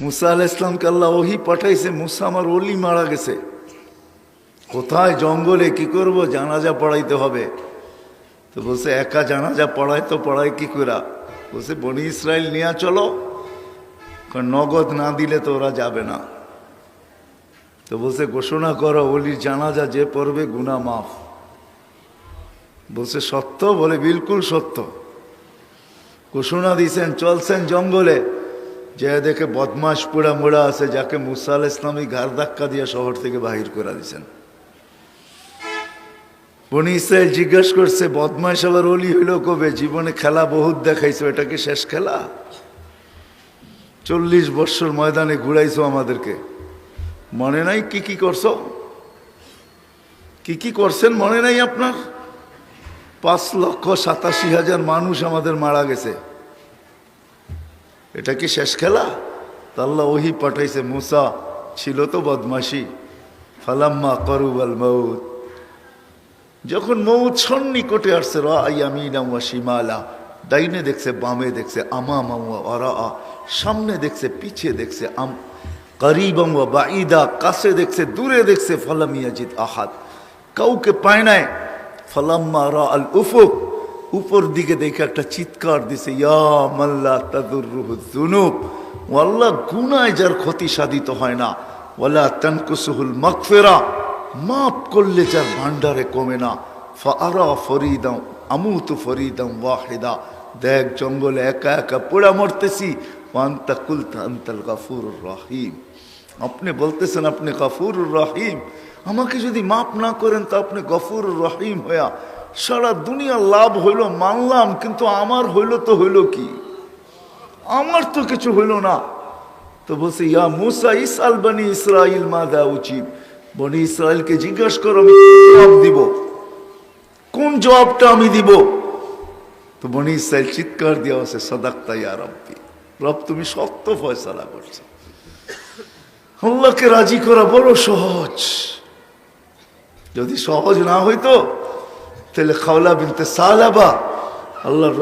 মুসা আল ইসলামকে আল্লাহ ওহি পাঠাইছে, মুসা আমার অলি মারা গেছে। কোথায় জঙ্গলে কি করব? জানাজা পড়াইতে হবে। তো বলছে, একা জানাজা পড়ায় তো পড়াই কি করা বলছে, বনি ইসরায়েল নিয়ে চলো, কারণ নগদ না দিলে তো ওরা যাবে না। তো বলছে, ঘোষণা করো অলির জানাজা যে পড়বে গুনা মাফ। বলছে, সত্য? বলে, বিলকুল সত্য। ঘোষণা দিয়েছেন চলছেন জঙ্গলে। যে দেখে বদমাস পোড়া মোড়া আছে, যাকে মুসা ইসলামী ঘাড় ধাক্কা দিয়ে শহর থেকে বাহির করে দিয়েছেন। বনি ইসরায়েল জিজ্ঞেস করছে বদমাস আবার অলি হইল কবে? জীবনে খেলা বহুত দেখাইছো, এটা কি শেষ খেলা? চল্লিশ বৎসর ময়দানে ঘুরাইছো আমাদেরকে। মনে নাই কি কি করছ? কি কি করছেন মনে নাই আপনার? পাঁচ লক্ষ সাতাশি হাজার মানুষ আমাদের মারা গেছে। এটা কি শেষ খেলা? তা আল্লাহ ওহি পাঠাইছে মুসা, ছিল তো বদমাসি ফালাম্মা করুবাল মৌত। যখন মৌত সন্নিকটে আসছে ওয়া শিমালা, ডাইনে দেখছে, বামে দেখছে আমা মামা অরা সামনে দেখছে, পিছে দেখছে, আম করিবম বা বাঈদা, কাছে দেখছে, দূরে দেখছে ফালামিয়াজিদ আহাদ। কাউকে পায় নাই। ফালাম্মা রা আল উফুক উপর দিকে দেখে একটা চিৎকার দিছে, ইয়া মাল্লা তাদুররুহু যুনুব। ও আল্লাহ, গুনায় যার ক্ষতি সাধিত হয় না। ওয়ালা তানকুসুহুল মাগফিরা, মাফ করলে যার ভান্ডারে কমে না। ফারা ফরিদাম আমুতু ফরিদাম ওয়াহিদা। দেখ, জঙ্গলে একা একা পোড়া মরতেছি। ওয়ান্তা কুলতা আন্তাল গাফুর রহিম। আপনি বলতেছেন, আপনি গফুর রহিম। আমাকে যদি মাফ না করেন, তো আপনি গফুর রহিম হইয়া সারা দুনিয়া লাভ হইল, মানলাম, কিন্তু আমার হইল তো হইল কি? আমার তো কিছু হইল না। তো বলছে, ইয়া মুসা ইসাল বনি ইসরাইল মা দেওয়া উচিত বনি ইসরায়েলকে জিজ্ঞাসা করো, আমি জবাব দিব? কোন জবাবটা আমি দিব? তো বনি ইসরায়েল চিৎকার দেওয়া আছে সদাক্তা ইয়া রব্বি, রব তুমি সত্য ফয়সালা করছ। আল্লাহকে রাজি করা বড় সহজ। যদি সহজ না হইতো তাহলে খাওলা বিনতে সালাবা আল্লাহর